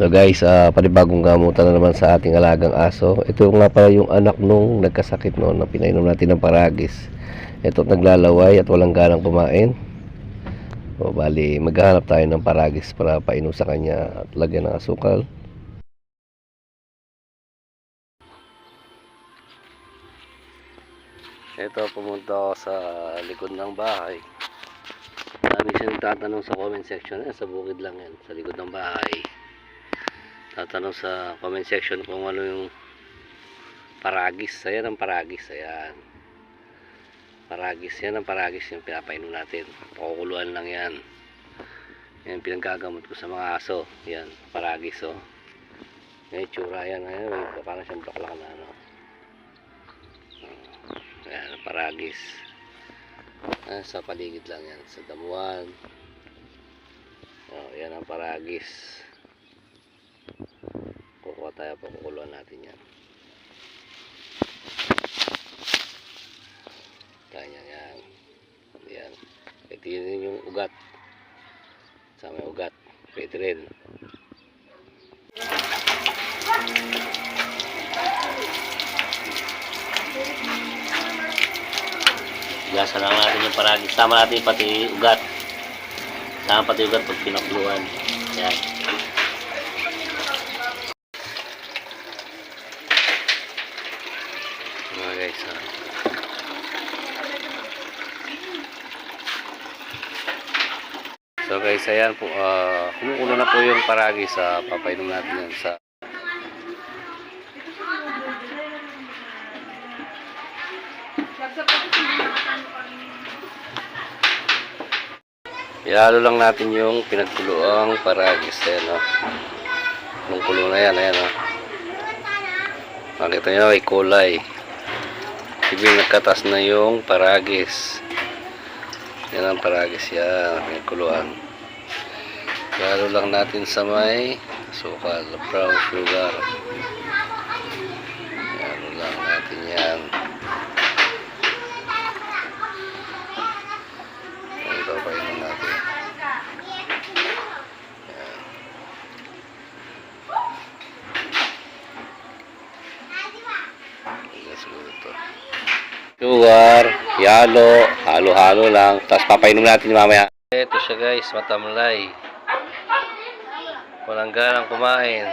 So guys, ah panibagong gamutan na naman sa ating alagang aso. Ito nga pala yung anak nung nagkasakit noon na pinainom natin ng paragis. Ito naglalaway at walang ganang kumain. O bali, maghahanap tayo ng paragis para painom sa kanya at lagyan ng asukal. Ito, pumunta ako sa likod ng bahay. Marami siya nagtatanong sa comment section. Eh, sa bukid lang yan, sa likod ng bahay. Tatanong sa comment section kung ano yung paragis. Ayan ang paragis. Ayan. Paragis. Yan ang paragis yung pinapainom natin. Pakukuluan lang yan. Yan pinagagamot ko sa mga aso. Yan. Paragis oh. May tsura yan. Ayan. May parang siyang bakla na ano. Ayan. Paragis. Ayan, sa paligid lang yan. Sa damuhan. Oh, yan ang paragis. Tayo pakukuluan natin yan. Ganyan yan. Yan. Ito yun yung ugat. Sa may ugat. Pwede rin. Gasa lang natin yung paragi. Sama natin pati ugat. Sama pati ugat pag pinakuluan. Yan. Mga guys, ah. So guys, ayan po, ah, kumukulo na po yung paragi sa papainom natin yan sa Ihalo lang natin yung pinagkuluang paragis. Ayan, no? Nung kulo na yan, ayan, no? Makita nyo, ay kulay. Ibig nagkatas na yung paragis. Yan ang paragis yan, pinagkuluan. Ihalo lang natin sa may sukal, brown sugar. Ihalo lang natin yan. Ito pa yun natin. Ayan siguro ito. Sugar, yalo, halo-halo lang. Tapos papainom natin mamaya. Ito siya guys, matamlay. Walang ganang kumain.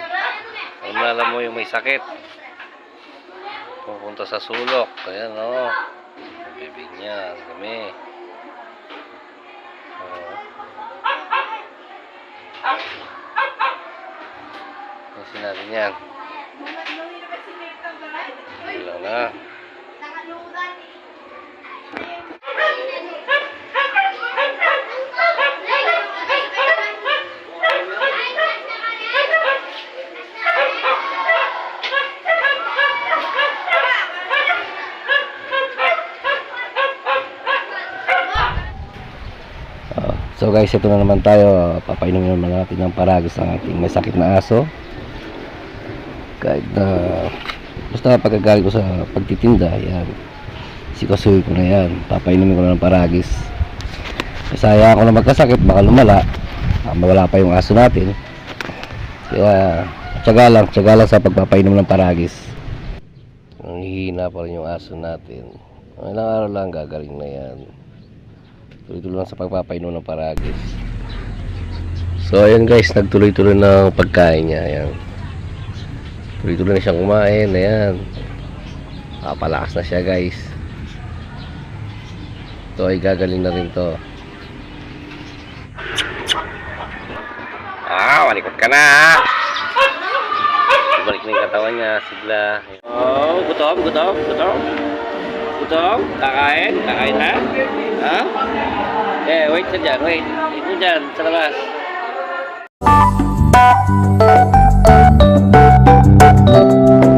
Alam mo yung may sakit. Pupunta sa sulok. Ayan o. Oh. Bibig niya. ang Dami. Oo. Ayusin natin yan. Wala na. Ah, So guys, ito na naman tayo. Papainom naman natin ng paragis ng ating may sakit na aso. Kahit na basta pagkagaling ko sa pagtitinda, yan. Sikasuhin ko na yan. Papainumin ko na ng paragis. Masaya ako na magkasakit, baka lumala. Ah, mawala pa yung aso natin. Kaya, tsaga lang, tsaga lang sa pagpapainom ng paragis. Ang hihina pa rin yung aso natin. Ilang araw lang, gagaling na yan. Tuloy-tuloy lang sa pagpapainom ng paragis. So ayan guys, nagtuloy-tuloy ng pagkain niya. Ayan. Tuloy-tuloy na siyang kumain. Ayan. Papalakas na siya guys. Ito ay gagaling na rin to. Ah, malikot ka na ah. Balik na yung katawan niya. Sigla. Oh, gutom, gutom, gutom. Gutom? Kakain? Kakain na? Ha? Eh, wait ka dyan, wait. Mo dyan, sa labas.